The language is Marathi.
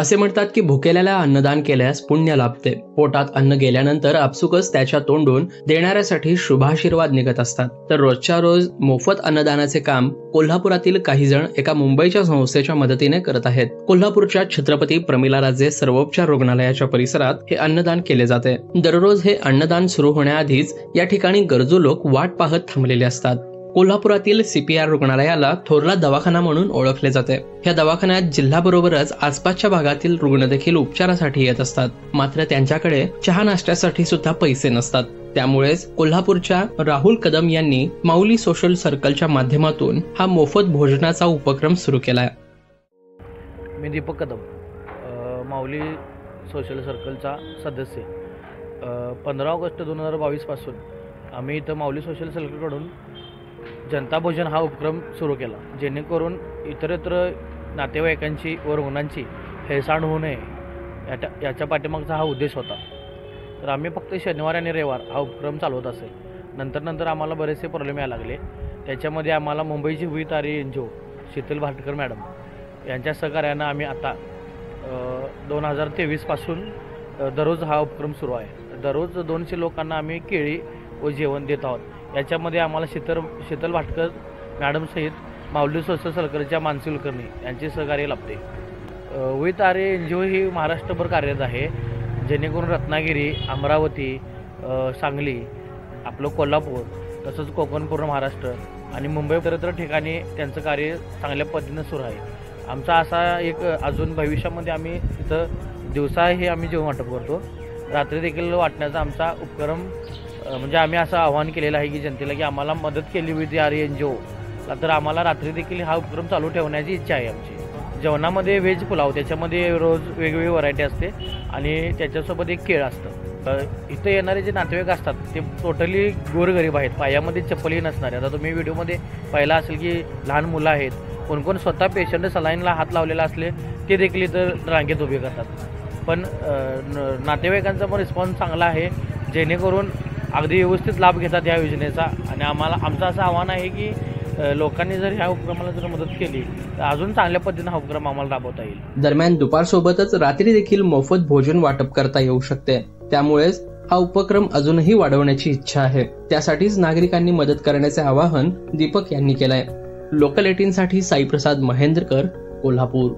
असे म्हणतात की भुकेल्याला अन्नदान केल्यास पुण्य लाभते. पोटात अन्न गेल्यानंतर आपसुकच त्याच्या तोंडून देणाऱ्यासाठी शुभाशीर्वाद निघत असतात. तर रोजच्या रोज मोफत अन्नदानाचे काम कोल्हापुरातील काही जण एका मुंबईच्या संस्थेच्या मदतीने करत आहेत. कोल्हापूरच्या छत्रपती प्रमिला राजे सर्वोपचार रुग्णालयाच्या परिसरात हे अन्नदान केले जाते. दररोज हे अन्नदान सुरू होण्याआधीच या ठिकाणी गरजू लोक वाट पाहत थांबलेले असतात. कोल्हापुरातील सीपीआर रुग्णालयाला थोरला दवाखाना म्हणून ओळखले जाते. या दवाखान्यात जिल्ह्याबरोबरच आसपासच्या भागातील रुग्ण देखील उपचारासाठी येत असतात. मात्र त्यांच्याकडे चहा नाश्त्यासाठी सुद्धा पैसे नसतात. त्यामुळेच कोल्हापूरच्या राहुल कदम यांनी माऊली सोशल सर्कलच्या माध्यमातून हा मोफत भोजनाचा उपक्रम सुरू केलाय. मी दीपक कदम माऊली सोशल सर्कलचा सदस्य. पंधरा ऑगस्ट दोन हजार बावीसपासून आम्ही इथं माऊली सोशल सर्कलकडून जनता भोजन हा उपक्रम सुरू केला जेणेकरून इतरत्र नातेवाईकांची व रुग्णांची हेळसांड होऊ नये. याच्या याच्या पाठीमागचा हा उद्देश होता. तर आम्ही फक्त शनिवार आणि रविवार हा उपक्रम चालवत असेल. नंतर नंतर आम्हाला बरेचसे प्रॉब्लेम यायला लागले. त्याच्यामध्ये आम्हाला मुंबईची हुई तारी N G O Sheetal Bhatkar madam यांच्या सहकार्यानं आम्ही आता दोन हजार तेवीसपासून दररोज हा उपक्रम सुरू आहे. दररोज दोनशे लोकांना आम्ही केळी व जेवण देत आहोत. याच्यामध्ये आम्हाला शीतल शीतल भाटकर मॅडमसहित माऊली सोशल सर्कलच्या मानसी कुलकर्णी यांचे सहकार्य लाभते. विथ आरे एन जी ओ ही महाराष्ट्रभर कार्यरत आहे. जेणेकरून रत्नागिरी अमरावती सांगली आपलं कोल्हापूर तसंच कोकण पूर्ण महाराष्ट्र आणि मुंबई इतरत्र ठिकाणी त्यांचं कार्य चांगल्या पद्धतीनं सुरू आहे. आमचा असा एक अजून भविष्यामध्ये आम्ही तिथं दिवसाही आम्ही जेवण वाटप करतो. रात्री देखील वाटण्याचा आमचा उपक्रम म्हणजे आम्ही असं आवाहन केलेलं आहे की जनतेला की आम्हाला मदत केली होती आर एन जी ओ. तर आम्हाला रात्री देखील हा उपक्रम चालू ठेवण्याची इच्छा आहे आमची. जेवणामध्ये व्हेज पुलाव त्याच्यामध्ये रोज वेगवेगळी व्हरायटी असते आणि त्याच्यासोबत एक केळ असतं. इथं येणारे जे नातेवाईक असतात ते टोटली गोरगरीब आहेत. पायामध्ये चप्पलही नसणारे. आता तुम्ही व्हिडिओमध्ये पाहिला असेल की लहान मुलं आहेत. कोण कोण स्वतः पेशंट सलाईनला हात लावलेला असले ते देखील इथं रांगेत उभे करतात. पण न- नातेवाईकांचा पण रिस्पॉन्स चांगला आहे. जेणेकरून अगदी व्यवस्थित लाभ घेतात या योजनेचा. आणि आम्हाला आमचं असं आव्हान आहे की लोकांनी जर ह्या उपक्रमाला जर मदत केली तर अजून चांगल्या पद्धतीनं हा उपक्रम आम्हाला राबवता येईल. दरम्यान दुपारसोबतच रात्री देखील मोफत भोजन वाटप करता येऊ शकते. त्यामुळेच हा उपक्रम अजूनही वाढवण्याची इच्छा आहे. त्यासाठीच नागरिकांनी मदत करण्याचे आवाहन दीपक यांनी केलंय. लोकल एटीनसाठी साईप्रसाद महेंद्रकर कोल्हापूर.